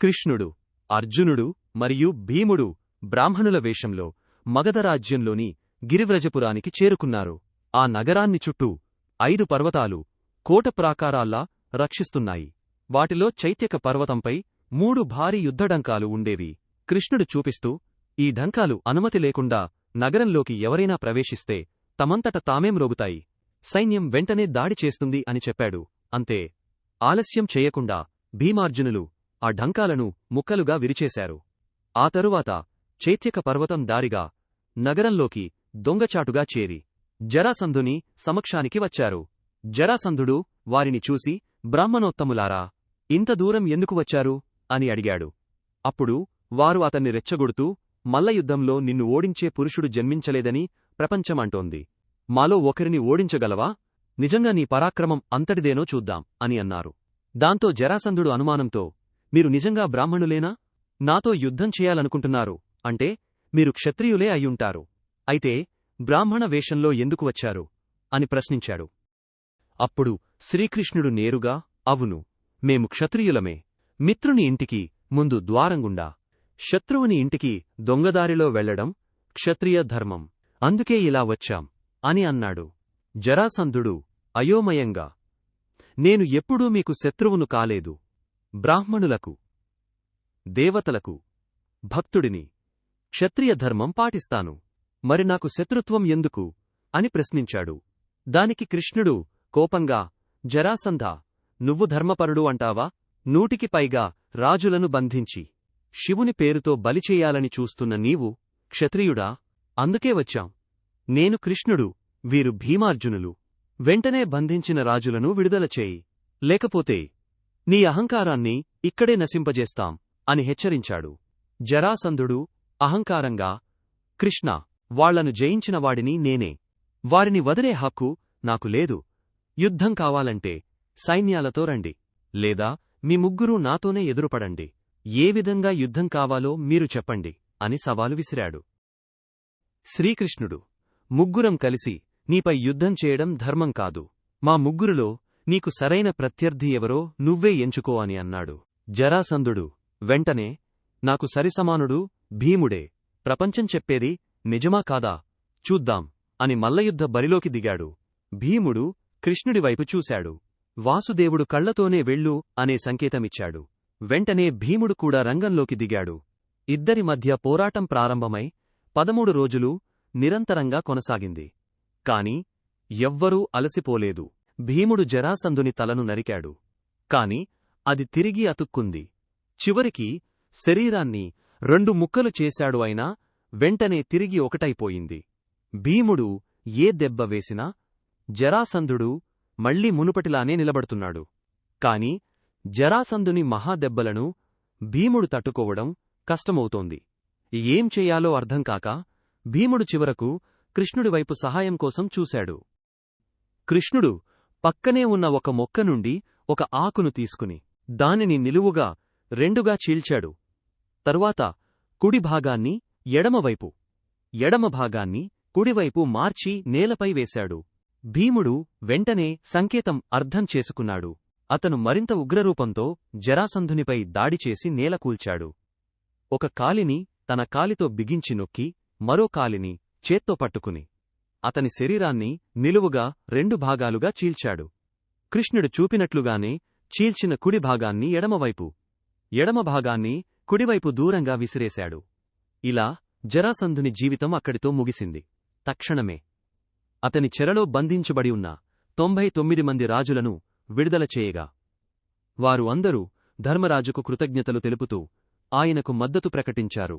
కృష్ణుడు అర్జునుడు మరియు భీముడు బ్రాహ్మణుల వేషంలో మగధ రాజ్యంలోని గిరివ్రజపురానికి చేరుకున్నారు. ఆ నగరాన్ని చుట్టూ ఐదు పర్వతాలు కోట ప్రాకారాల్లా రక్షిస్తున్నాయి. వాటిలో చైత్యక పర్వతంపై మూడు భారీ యుద్ధడంకాలు ఉండేవి. కృష్ణుడు చూపిస్తూ ఈ ఢంకాలు అనుమతి లేకుండా నగరంలోకి ఎవరైనా ప్రవేశిస్తే తమంతట తామేం రోగుతాయి సైన్యం వెంటనే దాడి చేస్తుంది అని చెప్పాడు. అంతే. ఆలస్యం చేయకుండా భీమార్జునులు ఆ ఢంకాలను ముక్కలుగా విరిచేశారు. ఆ తరువాత చైత్యక పర్వతం దారిగా నగరంలోకి దొంగచాటుగా చేరి జరాసంధుని సమక్షానికి వచ్చారు. జరాసంధుడు వారిని చూసి బ్రాహ్మణోత్తములారా ఇంత దూరం ఎందుకు వచ్చారు? అని అడిగాడు. అప్పుడు వారు అతన్ని రెచ్చగొడుతూ మల్లయుద్ధంలో నిన్ను ఓడించే పురుషుడు జన్మించలేదని ప్రపంచమంటోంది. మాలో ఒకరిని ఓడించగలవా? నిజంగా నీ పరాక్రమం అంతటిదేనో చూద్దాం అని అన్నారు. దాంతో జరాసంధుడు అనుమానంతో మీరు నిజంగా బ్రాహ్మణులేనా? నాతో యుద్ధం చేయాలనుకుంటున్నారు. అంటే మీరు క్షత్రియులే అయ్యుంటారు. అయితే బ్రాహ్మణ వేషంలో ఎందుకు వచ్చారు? అని ప్రశ్నించాడు. అప్పుడు శ్రీకృష్ణుడు నేరుగా అవును మేము క్షత్రియులమే. మిత్రుని ఇంటికి ముందు ద్వారంగుండా. శత్రువుని ఇంటికి దొంగదారిలో వెళ్ళడం క్షత్రియ ధర్మం. అందుకే ఇలా వచ్చాం అని అన్నాడు. జరాసంధుడు అయోమయంగా నేను ఎప్పుడూ మీకు శత్రువును కాలేదు. బ్రాహ్మణులకు దేవతలకు భక్తుడిని క్షత్రియ ధర్మం పాటిస్తాను. మరి నాకు శత్రుత్వం ఎందుకు? అని ప్రశ్నించాడు. దానికి కృష్ణుడు కోపంగా జరాసంధ నువ్వు ధర్మపరుడు అంటావా? నూటికి పైగా రాజులను బంధించి శివుని పేరుతో బలిచేయాలని చూస్తున్న నీవు క్షత్రియుడా? అందుకే వచ్చాం. నేను కృష్ణుడు వీరు భీమార్జునులు. వెంటనే బంధించిన రాజులను విడుదల చేయి. లేకపోతే నీ అహంకారాన్ని ఇక్కడే నశింపజేస్తాం అని హెచ్చరించాడు. జరాసంధుడు అహంకారంగా కృష్ణ వాళ్ళను జయించిన వాడిని నేనే. వారిని వదిలే హక్కు నాకు లేదు. యుద్ధం కావాలంటే సైన్యాలతో రండి. లేదా మీ ముగ్గురూ నాతోనే ఎదురుపడండి. ఏ విధంగా యుద్ధం కావాలో మీరు చెప్పండి అని సవాలు విసిరాడు. శ్రీకృష్ణుడు ముగ్గురం కలిసి నీపై యుద్ధం చేయడం ధర్మం కాదు. మా ముగ్గురులో నీకు సరైన ప్రత్యర్థి ఎవరో నువ్వే ఎంచుకో అని అన్నాడు. జరాసంధుడు వెంటనే నాకు సరిసమానుడు భీముడే ప్రపంచం చెప్పేది నిజమా కాదా చూద్దాం అని మల్లయుద్ధ బరిలోకి దిగాడు. భీముడు కృష్ణుడివైపు చూశాడు. వాసుదేవుడు కళ్ళతోనే వెళ్ళు అనే సంకేతమిచ్చాడు. వెంటనే భీముడు కూడా రంగంలోకి దిగాడు. ఇద్దరి మధ్య పోరాటం ప్రారంభమై పదమూడు రోజులు నిరంతరంగా కొనసాగింది. కాని ఎవ్వరూ అలసిపోలేదు. భీముడు జరాసంధుని తలను నరికాడు. కాని అది తిరిగి అతుక్కుంది. చివరికి శరీరాన్ని రెండు ముక్కలు చేశాడు అయినా వెంటనే తిరిగి ఒకటైపోయింది. భీముడు ఏ దెబ్బ వేసినా జరాసంధుడు మళ్ళీ మునుపటిలానే నిలబడుతున్నాడు. కాని జరాసంధుని మహాదెబ్బలను భీముడు తట్టుకోవడం కష్టమవుతోంది. ఏం చెయ్యాలో అర్థంకాక భీముడు చివరకు కృష్ణుడివైపు సహాయం కోసం చూశాడు. కృష్ణుడు పక్కనే ఉన్న ఒక మొక్క నుండి ఒక ఆకును తీసుకుని దానిని నిలువుగా రెండుగా చీల్చాడు. తరువాత కుడి భాగాన్ని ఎడమవైపు ఎడమ భాగాన్ని కుడివైపు మార్చి నేలపై వేశాడు. భీముడు వెంటనే సంకేతం అర్థం చేసుకున్నాడు. అతను మరింత ఉగ్రరూపంతో జరాసంధునిపై దాడిచేసి నేలకూల్చాడు ఒక కాలిని తన కాలితో బిగించి నొక్కి మరో కాలిని చేత్తో పట్టుకుని అతని శరీరాన్ని నిలువుగా రెండు భాగాలుగా చీల్చాడు. కృష్ణుడు చూపినట్లుగానే చీల్చిన కుడి భాగాన్ని ఎడమవైపు ఎడమ భాగాన్ని కుడివైపు దూరంగా విసిరేశాడు. ఇలా జరాసంధుని జీవితం అక్కడితో ముగిసింది. తక్షణమే అతని చెరలో బంధించబడి ఉన్న తొంభై తొమ్మిది మంది రాజులను విడుదల చేయగా వారు అందరూ ధర్మరాజుకు కృతజ్ఞతలు తెలుపుతూ ఆయనకు మద్దతు ప్రకటించారు.